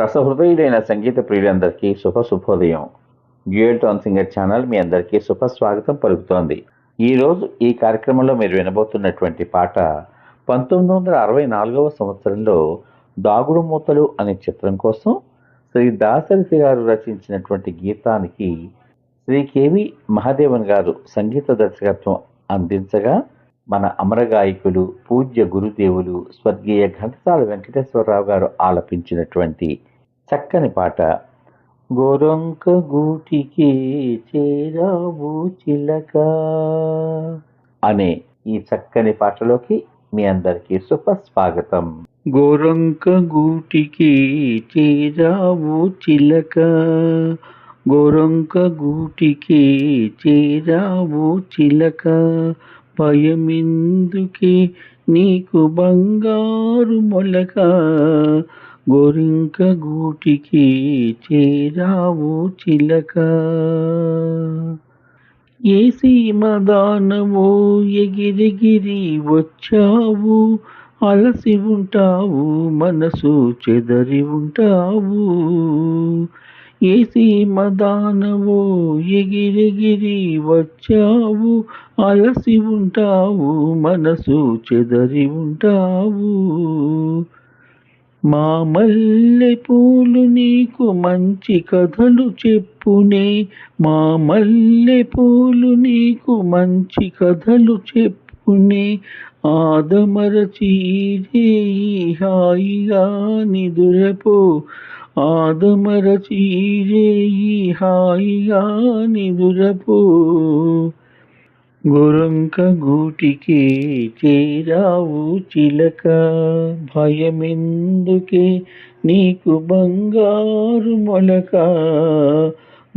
రసహృదయులైన సంగీత ప్రియులందరికీ శుభ శుభోదయం. డ్యూయల్ టోన్ సింగర్ ఛానల్ మీ అందరికీ శుభ స్వాగతం పలుకుతోంది. ఈ రోజు ఈ కార్యక్రమంలో మీరు వినబోతున్నటువంటి పాట పంతొమ్మిది వందల అరవై నాలుగవ సంవత్సరంలో దాగుడు మూతలు అనే చిత్రం కోసం శ్రీ దాసరిసి గారు రచించినటువంటి గీతానికి శ్రీ కేవి మహాదేవన్ గారు సంగీత దర్శకత్వం అందించగా మన అమరగాయకులు పూజ్య గురుదేవులు స్వర్గీయ ఘంటసాల వెంకటేశ్వరరావు గారు ఆలపించినటువంటి చక్కని పాట. గోరంక గూటికి చేరావు చిలక అనే ఈ చక్కని పాటలోకి మీ అందరికీ సుస్వాగతం గోరంక గూటికి చేరావు చిలక గోరంక గూటికి చేరావు చిలక భయమెందుకే నీకు బంగారు మొలక గోరింక గూటికి చేరావు చిలక. ఏ సీమదానవో ఎగిరిగిరి వచ్చావు అలసి ఉంటావు మనసు చెదరి ఉంటావు. ఏ మదానవో దానవో ఎగిరిగిరి వచ్చావు అలసి ఉంటావు మనసు చెదరి ఉంటావు. మా మల్లె పూలు నీకు మంచి కథలు చెప్పునే మా మల్లె పూలు నీకు మంచి కథలు చెప్పునే. ఆదమరచి హాయిగా నిదురపో. ఆదమరచి హాయిగా నిదురపో. గొరంక గూటికే చేరావు చిలక. భయమెందుకే నీకు బంగారు మొలక.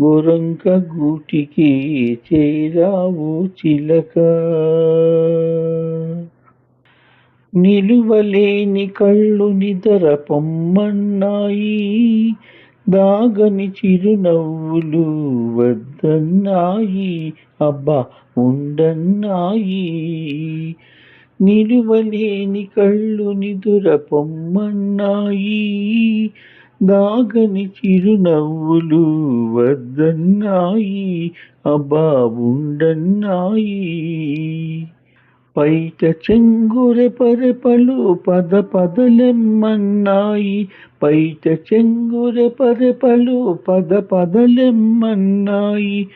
గొరంక గూటికి చేరావు చిలక. నిలువలేని కళ్ళు నిదర పొమ్మన్నాయి. దాగని చిరునవ్వులు వద్దన్నాయి. అబ్బా ఉండన్నాయి. నిలువలేని కళ్ళు నిదుర పొమ్మన్నాయి. దాగని చిరునవ్వులు వద్దన్నాయి. అబ్బా ఉండన్నాయి. పైట చెంగురె పరపలు పద పదలెమ్మన్నాయి. పైట చెంగురె పరపలు పద పదలెమ్మన్నాయి.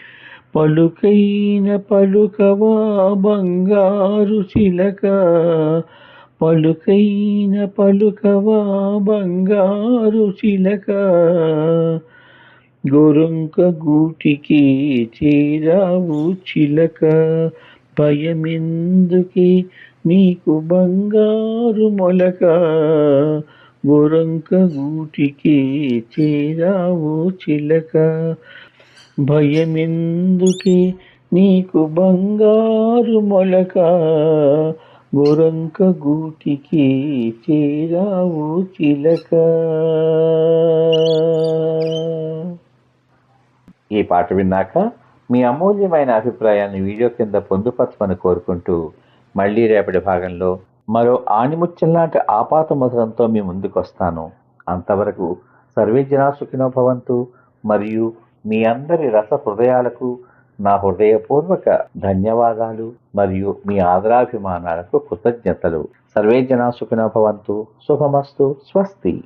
పలుకైన పలుకవా బంగారు చిలక. పలుకైన పలుకవా బంగారు చిలక. గొరంక గూటికి చేరావు చిలక. భయమెందుకే నీకు బంగారు మొలక గొరంక గూటికి చేరావు చిలక. భయమెందుకే నీకు బంగారు మొలక గొరంక గూటికి చేరావు చిలక. ఈ పాట విన్నాక మీ అమూల్యమైన అభిప్రాయాన్ని వీడియో కింద పొందుపరచమని కోరుకుంటూ మళ్ళీ రేపటి భాగంలో మరో ఆణిముత్యంలాంటి ఆపాత మధురంతో మీ ముందుకు వస్తాను అంతవరకు సర్వే జనా భవంతు. మరియు మీ అందరి రస హృదయాలకు నా హృదయపూర్వక ధన్యవాదాలు మరియు మీ ఆదరాభిమానాలకు కృతజ్ఞతలు. సర్వే జనా భవంతు. శుభమస్తు. స్వస్తి.